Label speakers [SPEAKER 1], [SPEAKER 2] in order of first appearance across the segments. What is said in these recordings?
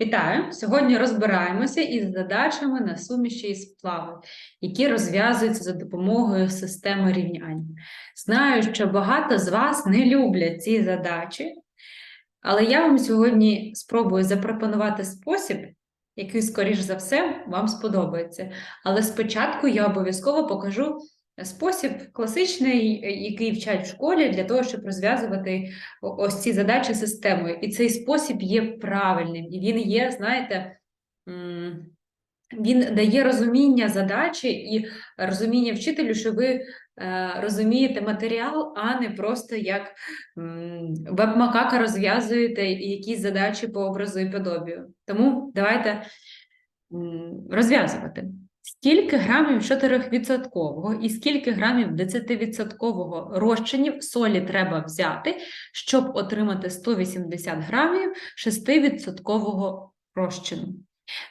[SPEAKER 1] Вітаю! Сьогодні розбираємося із задачами на суміші і сплави, які розв'язуються за допомогою системи рівнянь. Знаю, що багато з вас не люблять ці задачі, але я вам сьогодні спробую запропонувати спосіб, який, скоріш за все, вам сподобається. Але спочатку я обов'язково покажу спосіб класичний, який вчать в школі, для того, щоб розв'язувати ось ці задачі системою. І цей спосіб є правильним, і він є, знаєте, він дає розуміння задачі і розуміння вчителю, що ви е, розумієте матеріал, а не просто як веб-макака розв'язуєте якісь задачі по образу і подобію. Тому давайте розв'язувати. Скільки грамів 4% і скільки грамів 10% розчинів солі треба взяти, щоб отримати 180 грамів 6% розчину?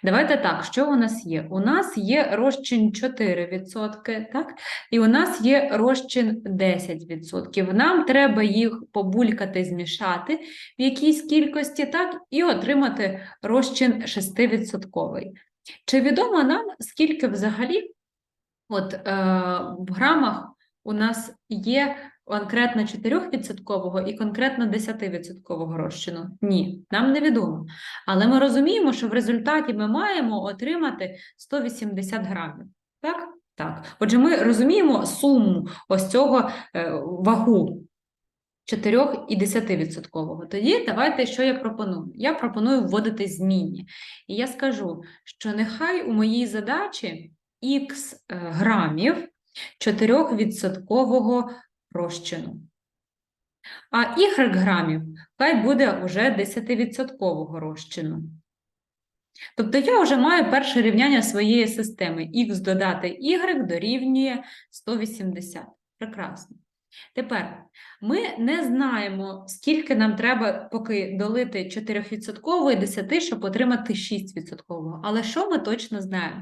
[SPEAKER 1] Давайте так, що у нас є? У нас є розчин 4%, так? І у нас є розчин 10%. Нам треба їх побулькати, змішати в якійсь кількості, так, і отримати розчин 6%. Чи відомо нам, скільки взагалі от, е, в грамах у нас є конкретно 4% і конкретно 10% розчину? Ні, нам не відомо. Але ми розуміємо, що в результаті ми маємо отримати 180 грамів. Так? Так. Отже, ми розуміємо суму ось цього е, вагу 4 і 10%. Тоді давайте, що я пропоную? Я пропоную вводити змінні. І я скажу, що нехай у моїй задачі х грамів 4% розчину. А y грамів хай буде вже 10% розчину. Тобто я вже маю перше рівняння своєї системи. х додати y дорівнює 180. Прекрасно. Тепер ми не знаємо, скільки нам треба поки долити 4% і 10, щоб отримати 6%. Але що ми точно знаємо?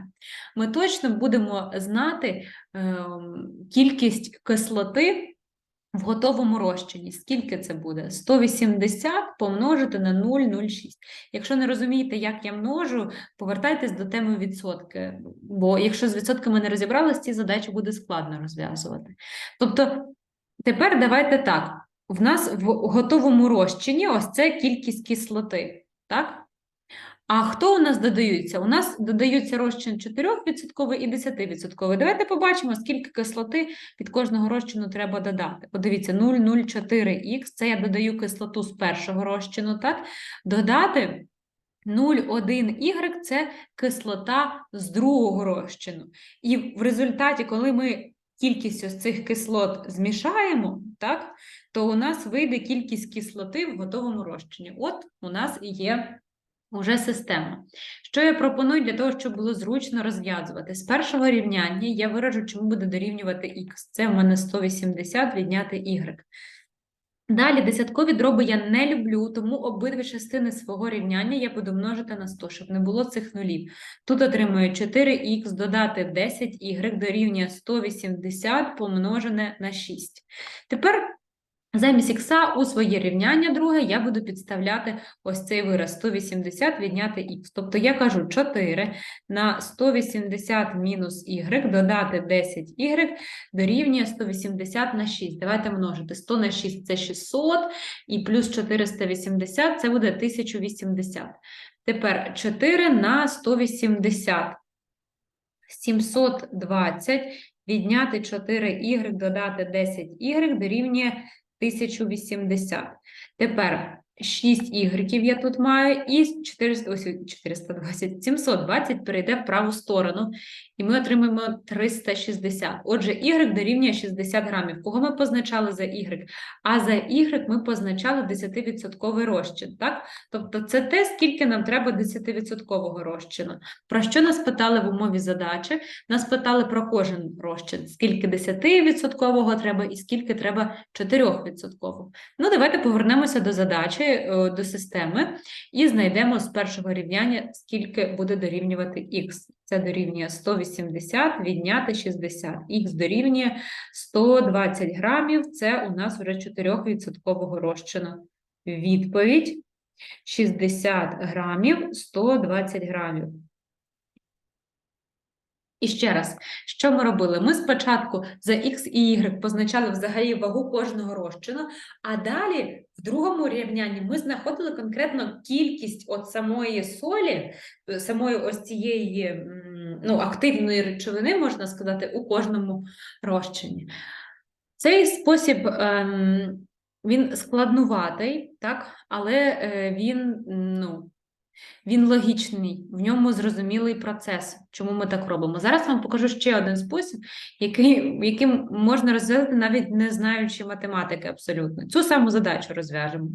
[SPEAKER 1] Ми точно будемо знати ем, кількість кислоти в готовому розчині. Скільки це буде? 180 помножити на 0,06. Якщо не розумієте, як я множу, повертайтесь до теми відсотки. Бо якщо з відсотками не розібрались, ці задачі буде складно розв'язувати. Тобто, тепер давайте так. В нас в готовому розчині ось це кількість кислоти. Так? А хто у нас додаються? У нас додаються розчин 4% і 10%. Давайте побачимо, скільки кислоти від кожного розчину треба додати. Подивіться, 0,04х, це я додаю кислоту з першого розчину, так? Додати 0,1y – це кислота з другого розчину. І в результаті, коли ми кількість ось цих кислот змішаємо, так, то у нас вийде кількість кислоти в готовому розчині. От у нас і є Уже система. Що я пропоную для того, щоб було зручно розв'язувати? З першого рівняння я виражу, чому буде дорівнювати х. Це в мене 180 відняти y. Далі десяткові дроби я не люблю, тому обидві частини свого рівняння я буду множити на 100, щоб не було цих нулів. Тут отримую 4х додати 10y дорівнює 180 помножене на 6. Тепер Замість ікса у своє рівняння друге я буду підставляти ось цей вираз 180 відняти х. Тобто я кажу 4 на 180 мінус y додати 10y дорівнює 180 на 6. Давайте множити. 100 на 6 – це 600, і плюс 480 – це буде 1080. Тепер 4 на 180. 720 відняти 4y додати 10y дорівнює 1080. Тепер 6 ігреків я тут маю, і 400, ось 420, 720 перейде в праву сторону, і ми отримаємо 360. Отже, y дорівнює 60 грамів. Кого ми позначали за y? А за y ми позначали 10% розчин, так? Тобто це те, скільки нам треба 10% розчину. Про що нас питали в умові задачі? Нас питали про кожен розчин, скільки 10% треба і скільки треба 4%. Ну, давайте повернемося до задачі, е, до системи і знайдемо з першого рівняння, скільки буде дорівнювати х. Це дорівнює 180 відняти 60. Х дорівнює 120 грамів. Це у нас вже 4% розчину. Відповідь 60 грамів, 120 грамів. І ще раз, що ми робили? Ми спочатку за X і Y позначали взагалі вагу кожного розчину, а далі в другому рівнянні ми знаходили конкретно кількість от самої солі, е, самої ось цієї ну, активної речовини, можна сказати, у кожному розчині. Цей спосіб ем, він складнуватий, так, але е, він, ну, він логічний, в ньому зрозумілий процес, чому ми так робимо. Зараз вам покажу ще один спосіб, який, яким можна розв'язати, навіть не знаючи математики абсолютно. Цю саму задачу розв'яжемо.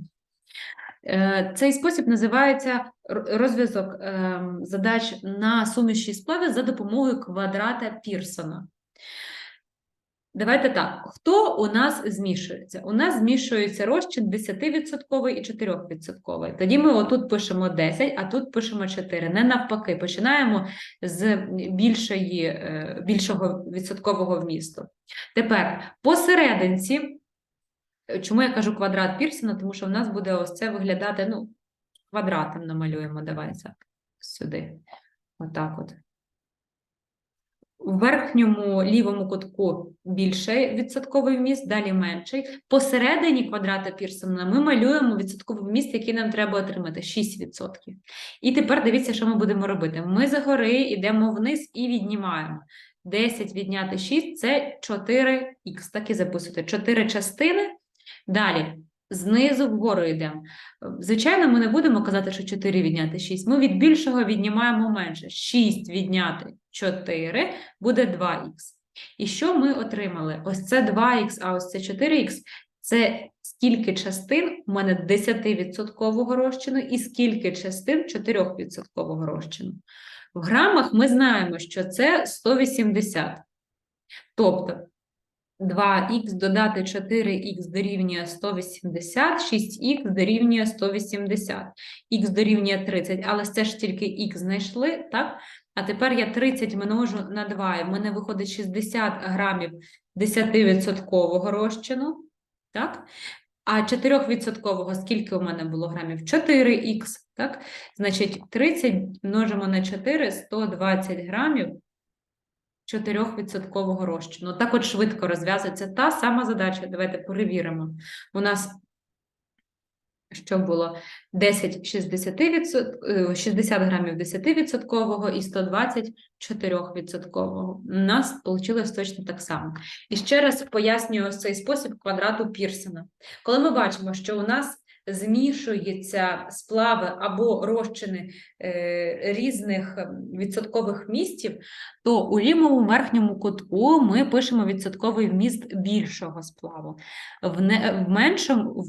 [SPEAKER 1] Е, Цей спосіб називається розв'язок ем, задач на суміші сплавів за допомогою квадрата Пірсона. Давайте так. Хто у нас змішується? У нас змішується розчин 10% і 4%. Тоді ми отут пишемо 10, а тут пишемо 4. Не навпаки, починаємо з більшої, е, більшого відсоткового вмісту. Тепер посерединці, е, чому я кажу квадрат Пірсона? Тому що в нас буде ось це виглядати, ну, квадратом намалюємо, давайте сюди. Отак от. В верхньому лівому кутку більший відсотковий вміст, далі менший. Посередині квадрата Пірсона ми малюємо відсотковий вміст, який нам треба отримати 6%. І тепер дивіться, що ми будемо робити. Ми загори йдемо вниз і віднімаємо. 10 відняти 6 це 4х. Так і записуйте. 4 частини. Далі знизу вгору йдемо. Звичайно, ми не будемо казати, що 4 відняти 6. Ми від більшого віднімаємо менше. 6 відняти 4 буде 2х. І що ми отримали? Ось це 2х, а ось це 4х. Це скільки частин у мене 10% розчину і скільки частин 4% розчину. В грамах ми знаємо, що це 180. Тобто 2х додати 4х дорівнює 180, 6х дорівнює 180, х дорівнює 30, але це ж тільки х знайшли, так? А тепер я 30 множу на 2, і в мене виходить 60 грамів 10% розчину, так? А 4% скільки у мене було грамів? 4х, так? Значить, 30 множимо на 4, 120 грамів 4% розчину. Так от швидко розв'язується та сама задача. Давайте перевіримо. У нас що було 10 60, відсот- е, 60 грамів 10% і 120 4%. У нас вийшло точно так само. І ще раз пояснюю цей спосіб квадрату Пірсона. Коли ми бачимо, що у нас змішуються сплави або розчини е, різних ем, відсоткових містів, то у лівому верхньому кутку ми пишемо відсотковий вміст більшого сплаву. В, не, в меншому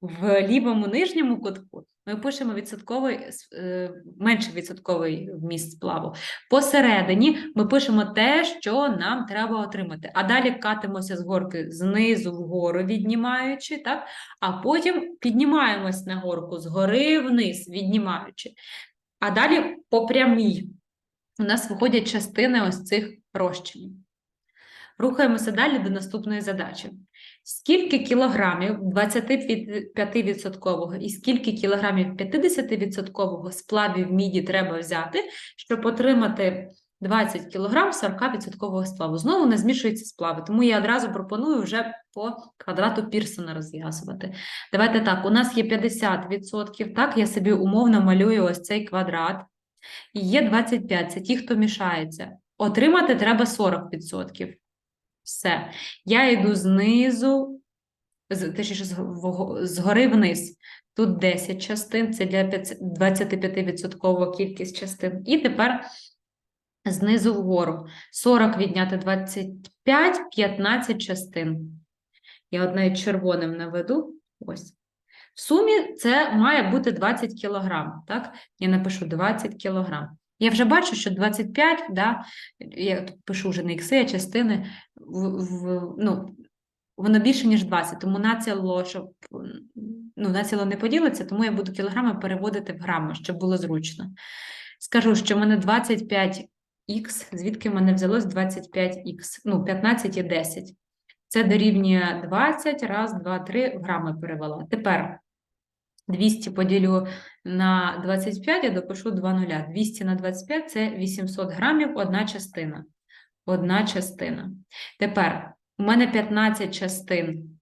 [SPEAKER 1] в, лівому нижньому кутку ми пишемо відсотковий, с- е, відсотковий вміст сплаву. Посередині ми пишемо те, що нам треба отримати. А далі катимося з горки знизу вгору, віднімаючи, так? а потім піднімаємось на горку згори вниз, віднімаючи. А далі по прямій у нас виходять частини ось цих розчинів. Рухаємося далі до наступної задачі. Скільки кілограмів 25% і скільки кілограмів 50% сплавів міді треба взяти, щоб отримати 20 кілограм 40% сплаву? Знову не змішуються сплави, тому я одразу пропоную вже по квадрату Пірсона розв'язувати. Давайте так, у нас є 50%, так, я собі умовно малюю ось цей квадрат. І є 25, це ті, хто мішається. Отримати треба 40%. Все. Я йду знизу, точніше, згори вниз. Тут 10 частин, це для 25% кількість частин. І тепер знизу вгору. 40 відняти 25, 15 частин. Я навіть червоним наведу. Ось. В сумі це має бути 20 кілограм, так? Я напишу 20 кілограм. Я вже бачу, що 25, да, я пишу вже не ікси, а частини, в, в, ну, воно більше, ніж 20, тому націло, щоб ну, націло не поділиться, тому я буду кілограми переводити в грами, щоб було зручно. Скажу, що в мене 25х, звідки в мене взялось 25х, ну, 15 і 10. Це дорівнює 20, раз, два, три, в грами перевела. Тепер 200 поділю на 25, я допишу 2 нуля. 200 на 25 – це 800 грамів, одна частина. Одна частина. Тепер у мене 15 частин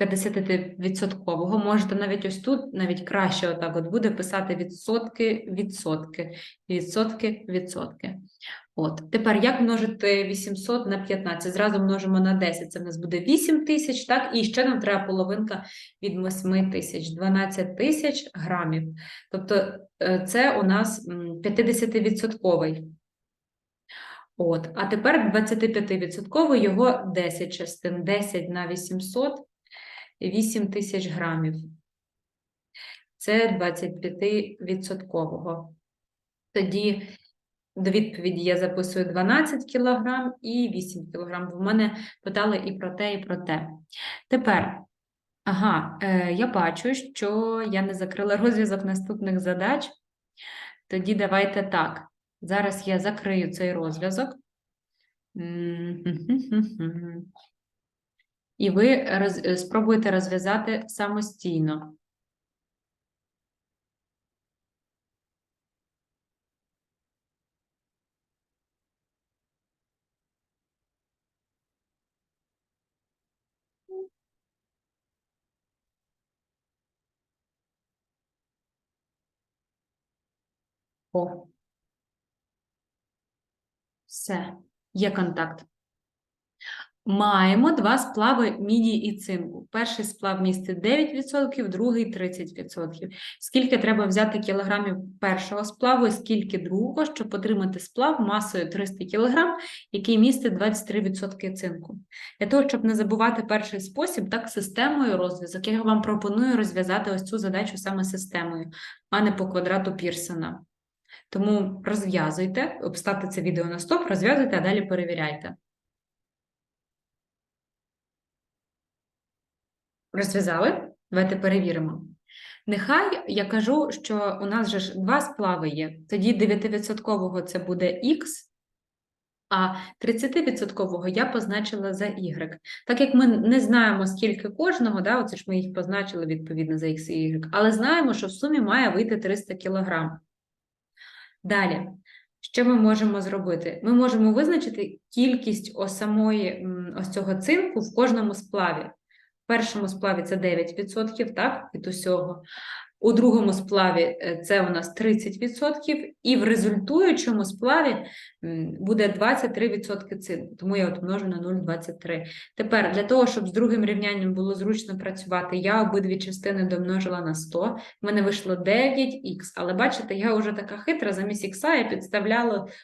[SPEAKER 1] 50-відсоткового. Можете навіть ось тут, навіть краще отак от буде писати відсотки, відсотки, відсотки, відсотки. От, тепер як множити 800 на 15? Зразу множимо на 10, це в нас буде 8 тисяч, так? І ще нам треба половинка від 8 тисяч, 12 тисяч грамів. Тобто е, це у нас 50-відсотковий. От, а тепер 25% його 10 частин, 10 на 800, 8 тисяч грамів. Це 25%. Тоді до відповіді я записую 12 кг і 8 кг. В мене питали і про те, і про те. Тепер, ага, е, я бачу, що я не закрила розв'язок наступних задач. Тоді давайте так. Зараз я закрию цей розв'язок. І ви спробуєте розв'язати самостійно. О. Все, є контакт. Маємо два сплави міді і цинку. Перший сплав містить 9%, другий 30%. Скільки треба взяти кілограмів першого сплаву і скільки другого, щоб отримати сплав масою 300 кг, який містить 23% цинку. Для того, щоб не забувати перший спосіб, так системою розв'язок, я вам пропоную розв'язати ось цю задачу саме системою, а не по квадрату Пірсона. Тому розв'язуйте, обставте це відео на стоп, розв'язуйте, а далі перевіряйте. Розв'язали? Давайте перевіримо. Нехай я кажу, що у нас же ж два сплави є. Тоді 9% це буде Х, а 30% я позначила за Y. Так як ми не знаємо, скільки кожного, да, оце ж ми їх позначили відповідно за X і Y, але знаємо, що в сумі має вийти 300 кг. Далі, що ми можемо зробити? Ми можемо визначити кількість ось самої ось цього цинку в кожному сплаві. В першому сплаві це 9%, так, від усього. У другому сплаві е, це у нас 30%, і в результуючому сплаві буде 23% цинку. Тому я от множу на 0,23. Тепер для того, щоб з другим рівнянням було зручно працювати, я обидві частини домножила на 100. В мене вийшло 9х. Але бачите, я вже така хитра, замість х я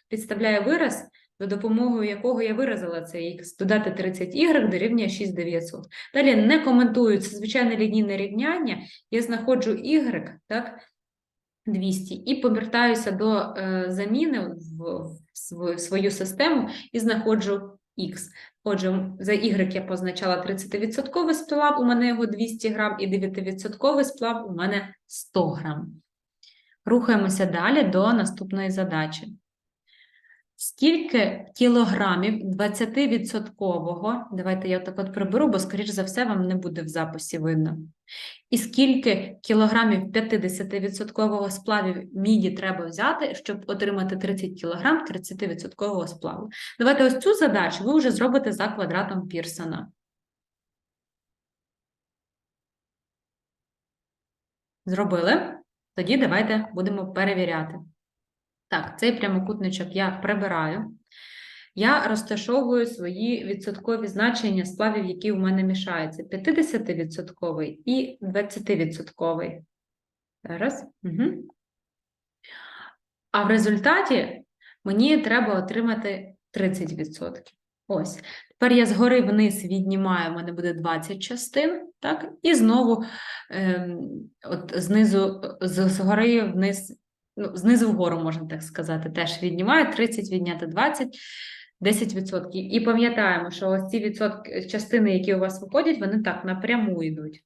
[SPEAKER 1] підставляю вираз, за допомогою якого я виразила цей х. Додати 30y дорівнює 6900. Далі не коментую, це звичайне лінійне рівняння. Я знаходжу y, так, 200, і повертаюся до е, заміни в, в свою систему і знаходжу х. Отже, за y я позначала 30% сплав, у мене його 200 грам, і 9% сплав у мене 100 грам. Рухаємося далі до наступної задачі. Скільки кілограмів 20%, давайте я так от приберу, бо, скоріш за все, вам не буде в записі видно. І скільки кілограмів 50% сплавів міді треба взяти, щоб отримати 30 кілограм 30% сплаву? Давайте ось цю задачу ви вже зробите за квадратом Пірсона. Зробили? Тоді давайте будемо перевіряти. Так, цей прямокутничок я прибираю. Я розташовую свої відсоткові значення сплавів, які у мене мішаються. 50% і 20%. Зараз. Угу. А в результаті мені треба отримати 30%. Ось. Тепер я згори вниз віднімаю, у мене буде 20 частин, так? І знову ем, от знизу, згори вниз ну, знизу вгору, можна так сказати, теж віднімаю 30, відняти 20, 10%. І пам'ятаємо, що ось ці відсотки, частини, які у вас виходять, вони так напряму йдуть.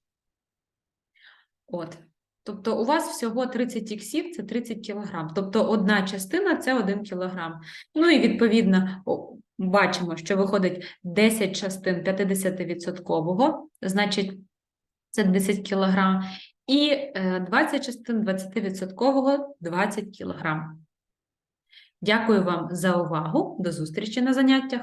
[SPEAKER 1] От. Тобто у вас всього 30 іксів – це 30 кілограм. Тобто одна частина – це 1 кілограм. Ну і відповідно бачимо, що виходить 10 частин 50-відсоткового, значить це 10 кг, і е, 20 частин 20% 20 кг. Дякую вам за увагу. До зустрічі на заняттях.